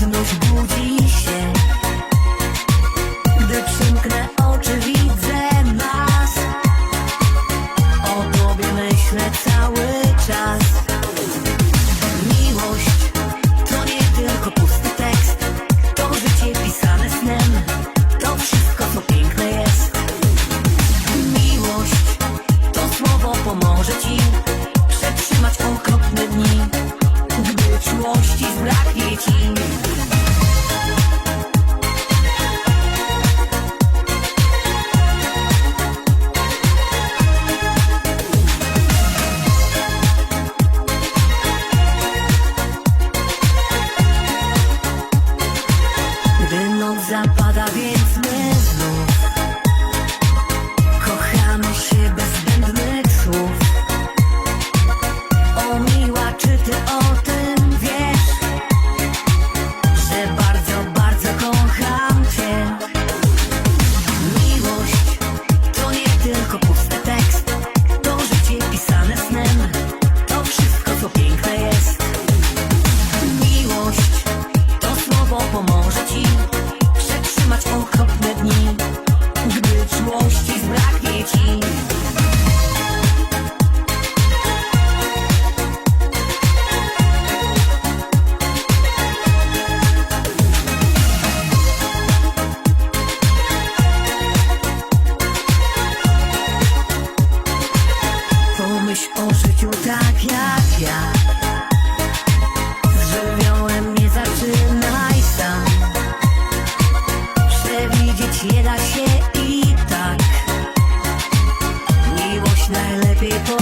想都是不经意 zapada, więc my znów people.